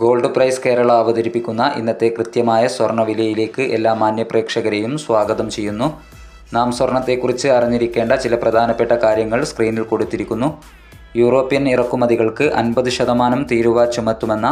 Gold price Kerala അവതരിപ്പിക്കുന്ന ഇന്നത്തെ കൃത്യമായ സ്വർണവിലയിലേക്ക് എല്ലാ മാന്യപ്രേക്ഷകരെയും സ്വാഗതം ചെയ്യുന്നു. നാം സ്വർണത്തെക്കുറിച്ച് അറിഞ്ഞിരിക്കേണ്ട ചില പ്രധാനപ്പെട്ട കാര്യങ്ങൾ സ്ക്രീനിൽ കൊടുത്തിരിക്കുന്നു. യൂറോപ്യൻ ഇറക്കുമതികൾക്ക് അൻപത് ശതമാനം തീരുവ ചുമത്തുമെന്ന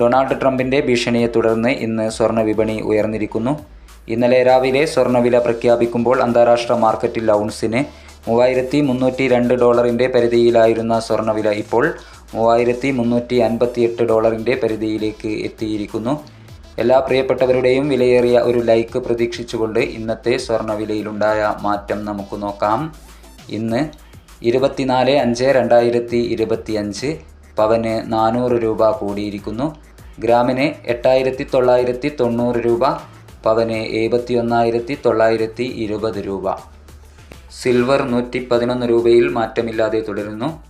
ഡൊണാൾഡ് ട്രംപിന്റെ ഭീഷണിയെ തുടർന്ന് ഇന്ന് സ്വർണ വിപണി ഉയർന്നിരിക്കുന്നു. ഇന്നലെ രാവിലെ സ്വർണവില പ്രഖ്യാപിക്കുമ്പോൾ അന്താരാഷ്ട്ര മാർക്കറ്റിൽ ഔൺസിന് മൂവായിരത്തി മുന്നൂറ്റി രണ്ട് ഡോളറിന്റെ പരിധിയിലായിരുന്ന സ്വർണവില ഇപ്പോൾ മൂവായിരത്തി മുന്നൂറ്റി അൻപത്തിയെട്ട് ഡോളറിന്റെ പരിധിയിലേക്ക് എത്തിയിരിക്കുന്നു. എല്ലാ പ്രിയപ്പെട്ടവരുടെയും വിലയേറിയ ഒരു ലൈക്ക് പ്രതീക്ഷിച്ചുകൊണ്ട് ഇന്നത്തെ സ്വർണവിലയിലുണ്ടായ മാറ്റം നമുക്ക് നോക്കാം. ഇന്ന് ഇരുപത്തിനാല് അഞ്ച് രണ്ടായിരത്തി ഇരുപത്തി അഞ്ച് പവന് നാനൂറ് രൂപ കൂടിയിരിക്കുന്നു. ഗ്രാമിന് എട്ടായിരത്തി തൊള്ളായിരത്തി തൊണ്ണൂറ് രൂപ പവന് എഴുപത്തി ഒന്നായിരത്തി തൊള്ളായിരത്തി ഇരുപത് രൂപ. സിൽവർ നൂറ്റി പതിനൊന്ന് രൂപയിൽ മാറ്റമില്ലാതെ തുടരുന്നു.